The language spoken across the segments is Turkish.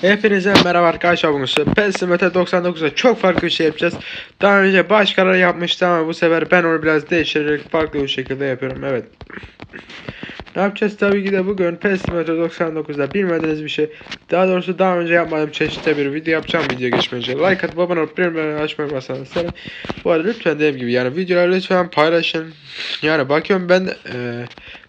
Hepinize merhaba arkadaşlar bugün size PES Simulator 99'da çok farklı bir şey yapacağız. Daha önce baş kararı yapmıştım ama bu sefer ben onu biraz değiştirerek farklı bir şekilde yapıyorum. Evet. ne yapacağız tabii ki de bugün PES Simulator 99'da bilmediğiniz bir şey. Daha doğrusu daha önce yapmadığım çeşitli bir video yapacağım video geçmeyince. Like atıp abone olup bildirimleri açmayı unutmazsanız isterim. Bu arada lütfen dediğim gibi yani videoları lütfen paylaşın. Yani bakıyorum ben e,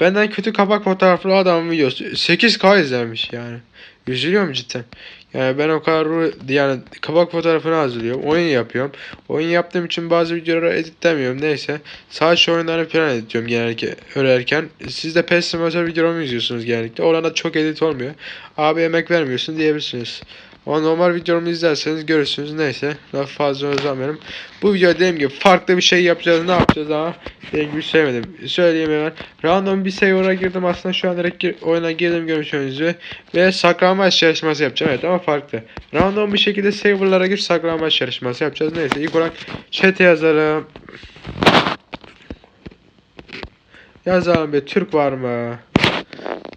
benden kötü kapak fotoğraflı adamın videosu 8K izlenmiş yani. Üzülüyorum cidden. Yani ben o kadar yani kabak fotoğrafını hazırlıyorum. Oyun yapıyorum. Oyun yaptığım için bazı videoları editlemiyorum. Neyse. Sadece oyunları falan editliyorum genellikle örerken. Siz de PES Simulator videomu izliyorsunuz genellikle. Orada çok edit olmuyor. Abi emek vermiyorsun diyebilirsiniz. Ama normal videomu izlerseniz görürsünüz. Neyse. Lafı fazla uzatmayalım. Bu video dediğim gibi farklı bir şey yapacağız. Ne yapacağız ama dediğim gibi söylemedim. Söyleyeyim hemen. Random bir server'a girdim. Aslında şu an direkt gir- oyuna girdim görüşünüz üzere. Ve saklanmaç yarışması yapacağım. Evet ama farklı. Random bir şekilde serverlara gir saklanmaç yarışması yapacağız. Neyse ilk olarak chat'e yazalım. Yazalım bir Türk var mı?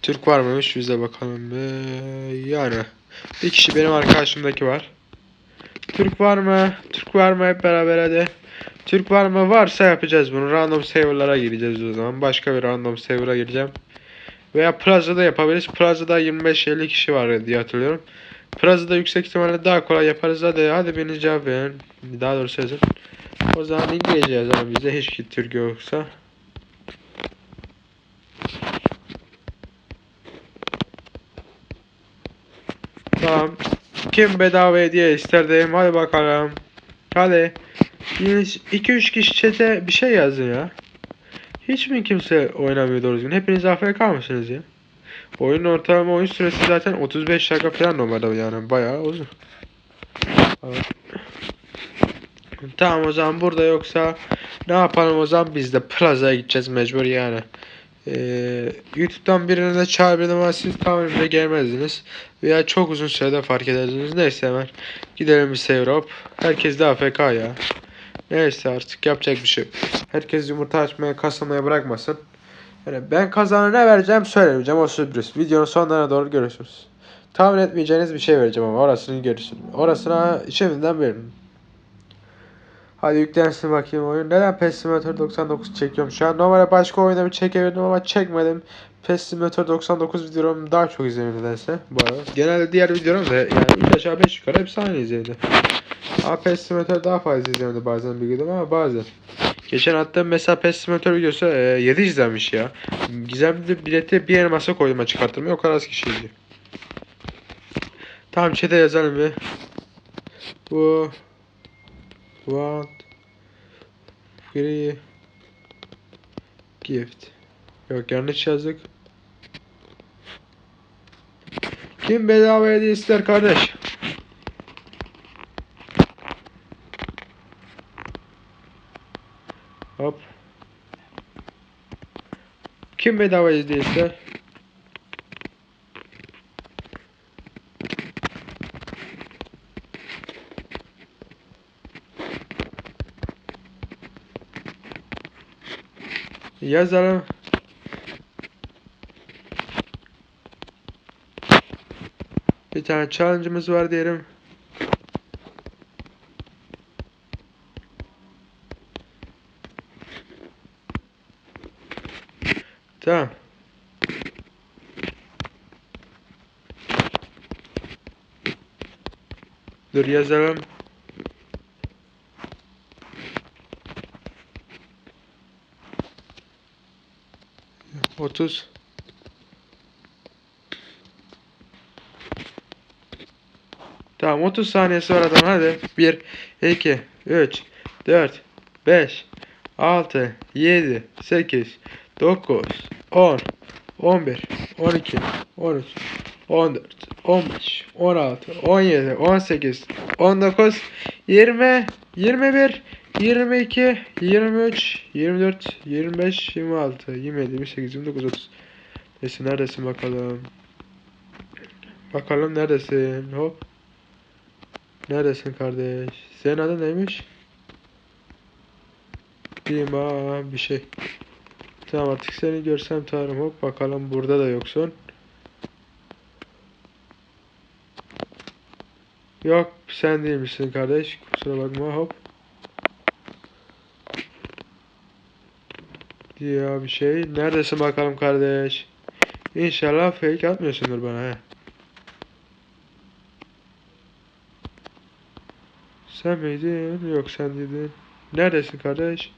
Türk var mıymış? Biz de bakalım. bir. Yani. Bir kişi benim arkadaşımdaki var. Türk var mı? Türk var mı? Hep beraber hadi. Türk var mı? Varsa yapacağız bunu. Random serverlara gireceğiz o zaman. Başka bir random server'a gireceğim. Veya Plaza'da yapabiliriz. Plaza'da 25-50 kişi var diye hatırlıyorum. Plaza'da yüksek ihtimalle daha kolay yaparız. Hadi hadi beni cevap verin. Daha doğrusu yazın. O zaman İngilizce yazalım bize. Hiç Türk yoksa. Tamam. Kim bedava hediye ister diyeyim. Hadi bakalım. Hadi. 2-3 kişi chat'e bir şey yazın ya. Hiç mi kimse oynamıyor doğru düzgün? Hepiniz AFK mısınız ya? Oyunun ortalama oyun süresi zaten 35 dakika falan normalde yani bayağı uzun. Evet. Tamam o zaman burada yoksa ne yapalım o zaman biz de Plaza'ya gideceğiz mecbur yani. Ee, YouTube'dan birine de çağırırdım ama siz tahminimde gelmezdiniz. Veya çok uzun sürede fark ederdiniz. Neyse hemen gidelim bir server hop. Herkes de AFK ya. Neyse artık yapacak bir şey. Herkes yumurta açmaya kasılmaya bırakmasın. Yani ben kazana ne vereceğim söylemeyeceğim o sürpriz. Videonun sonlarına doğru görüşürüz. Tahmin etmeyeceğiniz bir şey vereceğim ama orasını görürsün. Orasına şimdiden verin. Hadi yüklensin bakayım oyun. Neden PES Simulator 99 çekiyorum şu an? Normalde başka oyunda bir çekebilirdim ama çekmedim. PES Simulator 99 videolarım daha çok izleniyor nedense. Bu arada. Genelde diğer videolarım da yani 3 aşağı 5 yukarı hepsi aynı izleniyor. Ama Simulator daha fazla izleniyordu bazen gün ama bazen. Geçen attığım mesela PES Simulator videosu e, 7 izlenmiş ya. Gizemli bileti bir elmasa koydum açık arttırmaya o kadar az kişi. Tamam chat'e yazalım bir. Bu What free gift. Yok yanlış yazdık. Kim bedava hediye ister kardeş? Hop. Kim bedava hediye ister? Yazalım. Bir tane challenge'ımız var diyelim. Tamam. Dur yazalım. Otuz. Tamam 30 saniyesi var adam hadi. 1, 2, 3, 4, 5, 6, 7, 8, 9, 10, 11, 12, 13, 14, 15, 16, 17, 18, 19, 20, 21, 22, 23, 24, 25, 26, 27, 28, 29, 30. Neyse neredesin bakalım. Bakalım neredesin? Hop. Neredesin kardeş? Senin adın neymiş? Dima bir şey. Tamam artık seni görsem tanırım. Hop bakalım burada da yoksun. Yok sen değil misin kardeş? Kusura bakma hop. Ya bir şey. Neredesin bakalım kardeş? İnşallah fake atmıyorsundur bana he. Sen miydin? Yok sen dedin. Neredesin kardeş?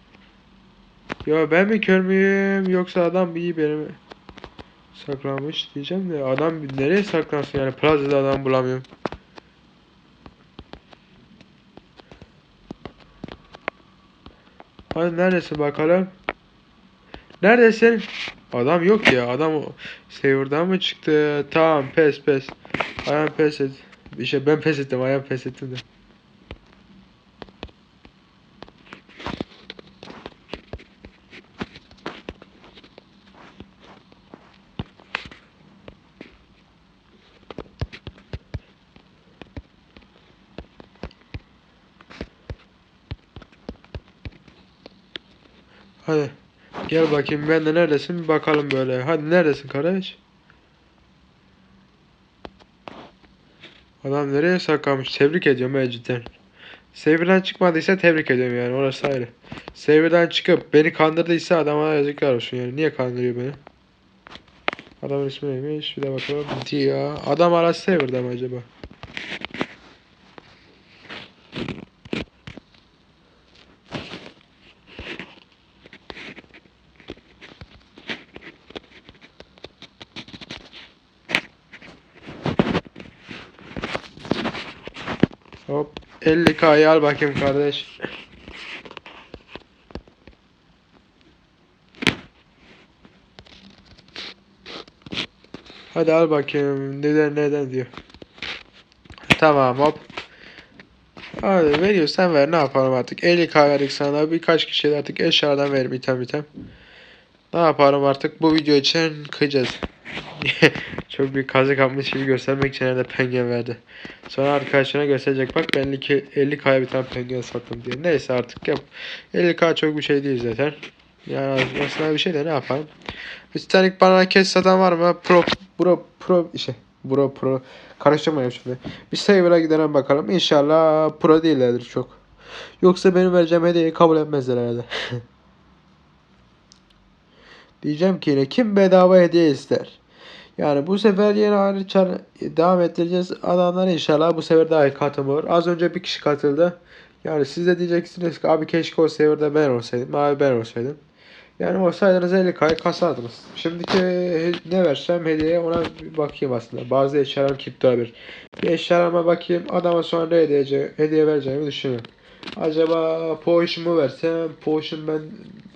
Ya ben mi kör müyüm? Yoksa adam iyi benim saklanmış diyeceğim de adam nereye saklansın yani plazada adam bulamıyorum. Hadi neredesin bakalım? Neredesin? Adam yok ya. Adam o serverdan mı çıktı? Tamam pes pes. Ayağım pes et. Şey ben pes ettim. Ayağım pes ettim de. Hadi. Gel bakayım ben de neredesin bir bakalım böyle. Hadi neredesin kardeş? Adam nereye saklamış? Tebrik ediyorum ya cidden. Saver'dan çıkmadıysa tebrik ediyorum yani orası ayrı. Saver'dan çıkıp beni kandırdıysa adama yazıklar olsun yani. Niye kandırıyor beni? Adamın ismi neymiş? Bir de bakalım. Dia. Adam arası Saver'da mı acaba? Hop 50k'yı al bakayım kardeş. Hadi al bakayım neden neden diyor. Tamam hop. Hadi veriyorsan ver ne yapalım artık 50k verdik sana birkaç kişiye artık eşyalardan verim item item. Ne yapalım artık bu video için kıyacağız. Çok bir kazık yapmış gibi göstermek için herhalde pengen verdi. Sonra arkadaşına gösterecek bak ben 50, 50 kaya bir tane pengen sattım diye. Neyse artık yap. 50k çok bir şey değil zaten. Yani aslında bir şey de ne yapalım. Titanic bana kes satan var mı? Pro, pro, pro şey. Bro pro. Karıştırmayayım şimdi. Bir Saver'a gidelim bakalım. İnşallah pro değillerdir çok. Yoksa benim vereceğim hediyeyi kabul etmezler herhalde. Diyeceğim ki yine kim bedava hediye ister? Yani bu sefer yine aynı çar devam ettireceğiz. Adamlar inşallah bu sefer daha iyi katılır. Az önce bir kişi katıldı. Yani siz de diyeceksiniz ki abi keşke o seferde ben olsaydım. Abi ben olsaydım. Yani olsaydınız 50 kay kasardınız. Şimdiki ne versem hediye ona bir bakayım aslında. Bazı eşyalarım kilitli olabilir. Bir eşyalarıma bakayım. Adama sonra ne hediye, hediye vereceğimi düşünüyorum. Acaba potion mu versem? Potion ben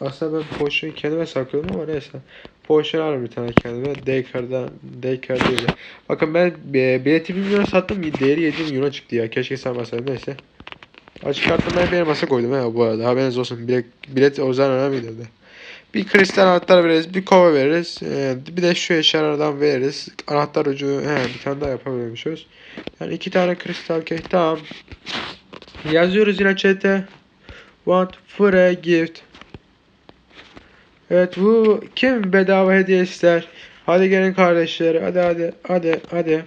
aslında ben potion'u kendime saklıyordum ama neyse. Potion alırım bir tane kendime. Daycare'dan Daycare değil. de. Bakın ben e, bileti 1 milyon sattım. Değeri 7 milyona çıktı ya. Keşke sanmasaydım neyse. Açık arttırmayı benim masa koydum ha bu arada. Haberiniz olsun. Bilet, bilet o zaman önemliydi. de. Bir kristal anahtar veririz. Bir kova veririz. Ee, bir de şu eşyalardan veririz. Anahtar ucu he, bir tane daha yapabiliyormuşuz. Yani iki tane kristal kek. Yazıyoruz yine chat'e. Want for a gift. Evet bu kim bedava hediye ister? Hadi gelin kardeşler. Hadi hadi hadi hadi.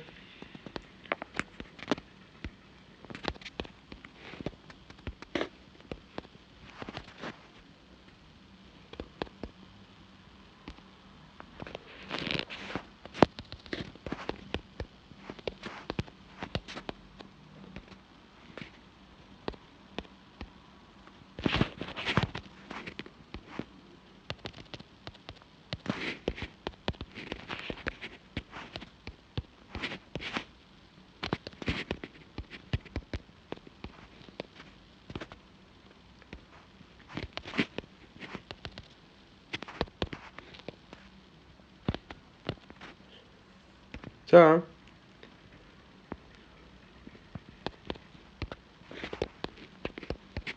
Tamam.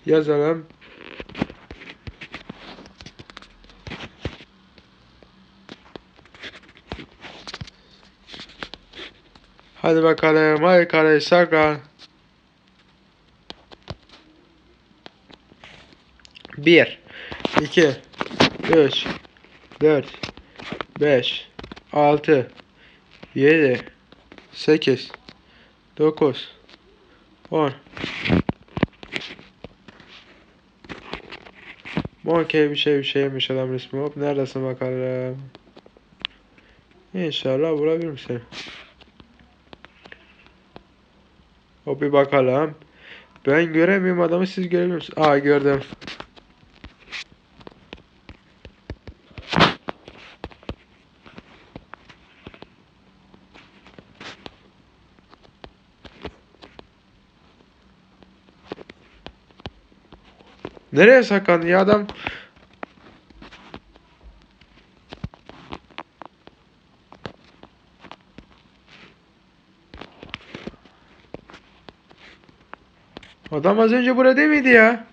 Yazalım. Hadi bakalım. Hadi kardeş saklan. Bir, iki, üç, dört, beş, altı, 7 8 9 10 Monkey bir şey bir şeymiş adam resmi. Hop neredesin bakalım? İnşallah bulabilirim seni. Hop bir bakalım. Ben göremiyorum adamı siz görebiliyor musunuz? Aa gördüm Nereye saklandı ya adam? Adam az önce burada değil miydi ya?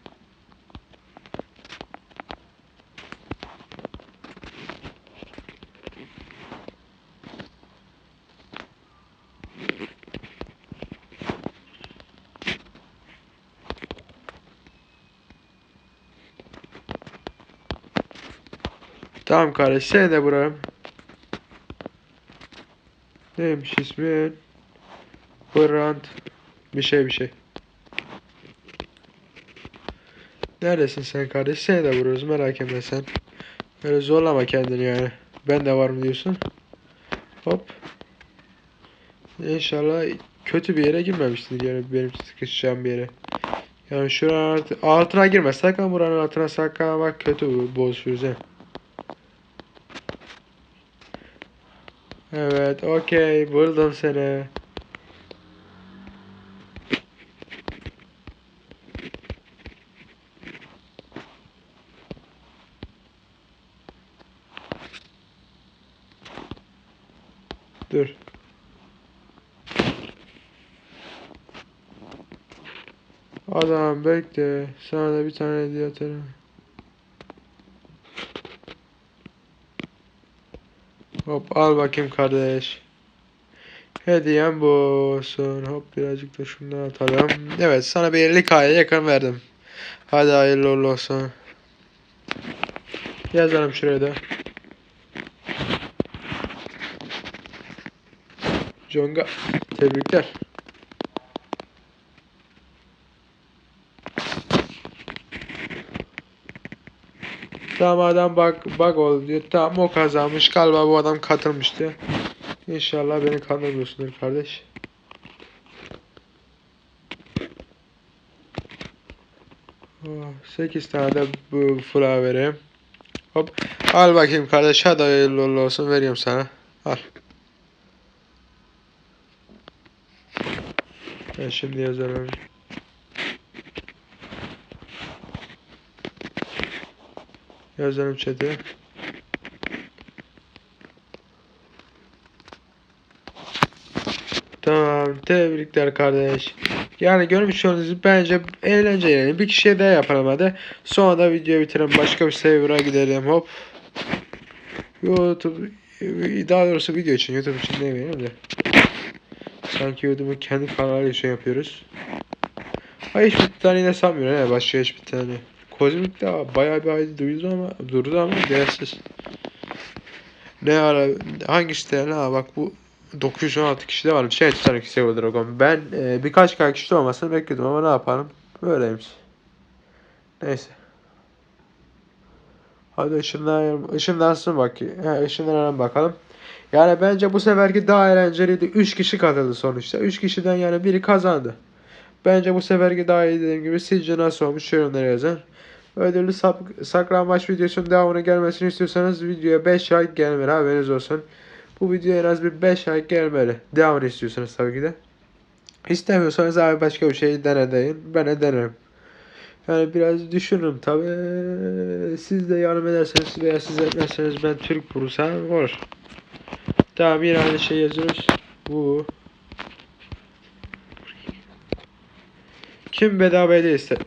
Tamam kardeş seni de buram. Neymiş ismin? Brand. Bir şey bir şey. Neredesin sen kardeş? Seni de vururuz merak etme sen. Böyle zorlama kendini yani. Ben de var mı diyorsun? Hop. İnşallah kötü bir yere girmemiştir yani benim sıkışacağım bir yere. Yani şuranın alt- altına girme. Sakın buranın altına sakın bak kötü bozuşuruz he. Evet okey buldum seni. Dur. Adam bekle. Sana da bir tane hediye atarım. Hop al bakayım kardeş. Hediyem bu olsun. Hop birazcık da şundan atalım. Evet sana bir 50 kaya yakın verdim. Hadi hayırlı uğurlu olsun. Yazalım şuraya da. Jonga. Tebrikler. Tamam adam bak bak oldu diyor. Tamam o kazanmış. Galiba bu adam katılmıştı. İnşallah beni kandırmıyorsundur kardeş. Oh, 8 tane de bu fıra vereyim. Hop. Al bakayım kardeş. Hadi hayırlı olsun. Veriyorum sana. Al. Ben şimdi yazarım. Yazarım chat'e. Tamam. Tebrikler kardeş. Yani görmüş olduğunuz bence eğlenceli. Yani bir kişiye daha yapalım hadi. Sonra da videoyu bitirelim. Başka bir server'a gidelim. Hop. YouTube daha doğrusu video için YouTube için demeyelim de. Sanki YouTube'un kendi kanalı için yapıyoruz. Ay hiçbir tane yine sanmıyorum he başka hiçbir tane. Kozmik de bayağı bir aydı duydu ama durdu ama değersiz. Ne ara hangi siteler ha bak bu 916 kişi de varmış. Evet tane kişi var Dragon. Ben e, birkaç kişi kişi olmasını bekledim ama ne yapalım. Böyleymiş. Neyse. Hadi ışınlan, ışınlansın bak. He, ışınlanalım bakalım. Yani bence bu seferki daha eğlenceliydi. 3 kişi katıldı sonuçta. 3 kişiden yani biri kazandı. Bence bu seferki daha iyi dediğim gibi sizce nasıl olmuş yorumlara yazın. Ödüllü sap, saklanmaç videosunun devamını gelmesini istiyorsanız videoya 5 like gelmeli haberiniz olsun. Bu videoya en az bir 5 like gelmeli. Devamını istiyorsanız tabii ki de. İstemiyorsanız abi başka bir şey dene deyin. Ben de denerim. Yani biraz düşünürüm tabii. Siz de yardım ederseniz veya siz etmezseniz ben Türk bulursam olur. Tamam yine aynı şey yazıyoruz. Bu. Kim bedava hediye ister?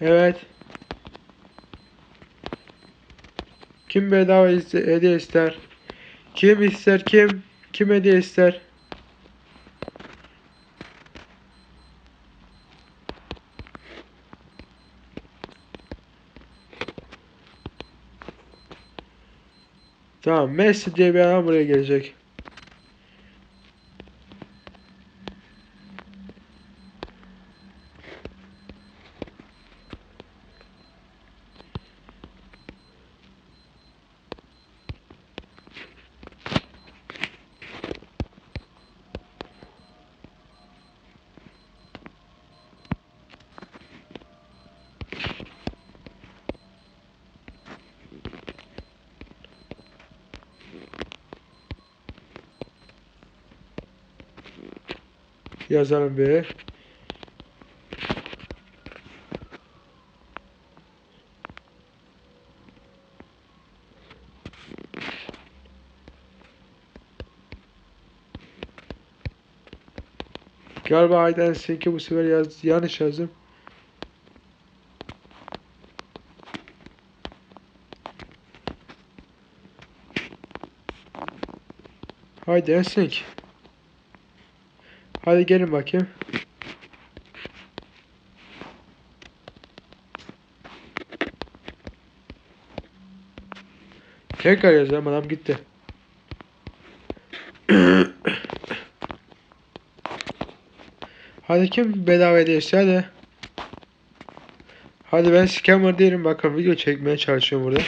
evet. Kim bedava iste- hediye ister? Kim ister kim? Kim hediye ister? Tamam Messi diye bir adam buraya gelecek. Yazalım bir. Galiba Aydan Sink'i bu sefer yaz, yanlış yazdım. Haydi Ensink. Hadi gelin bakayım. Tekrar yazalım adam gitti. hadi kim bedava hediyesi hadi. Hadi ben scammer değilim bakın video çekmeye çalışıyorum burada.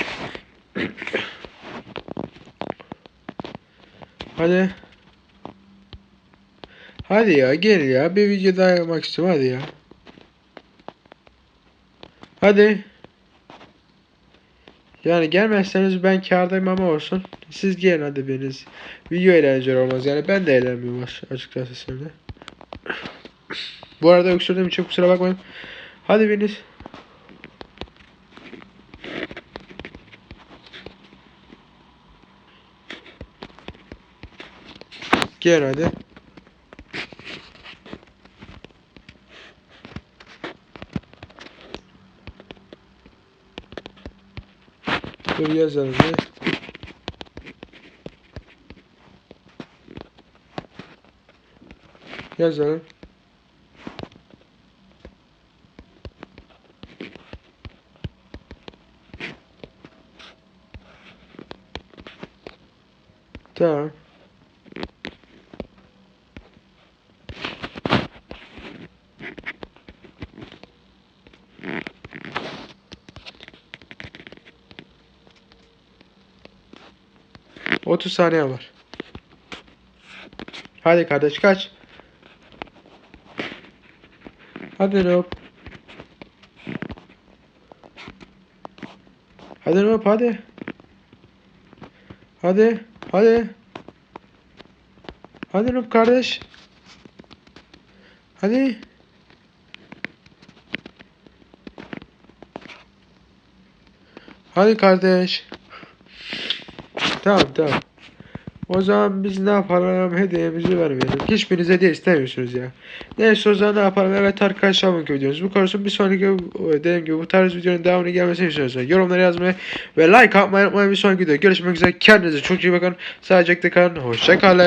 hadi. Hadi ya gel ya bir video daha yapmak istiyorum hadi ya. Hadi. Yani gelmezseniz ben kârdayım ama olsun. Siz gelin hadi biriniz. Video eğlenceli olmaz yani ben de eğlenmiyorum aç- açıkçası şimdi. Bu arada öksürdüğüm için kusura bakmayın. Hadi biriniz. Gel hadi. dias às vezes. já. Tá. 30 saniye var. Hadi kardeş kaç. Hadi Rob. Hadi Rob hadi. Hadi. Hadi. Hadi Rob kardeş. Hadi. Hadi kardeş. Tamam tamam. O zaman biz ne yapalım? Hediyemizi vermeyelim. Hiçbiriniz hediye istemiyorsunuz ya. Neyse o zaman ne yapalım? Evet arkadaşlar bugünkü videomuz bu konusu bir sonraki dediğim gibi bu tarz videonun devamını gelmesini istiyorsanız yorumlara yazmayı ve like atmayı unutmayın. Bir sonraki videoda görüşmek üzere. Kendinize çok iyi bakın. Sağlıcakla kalın. Hoşçakalın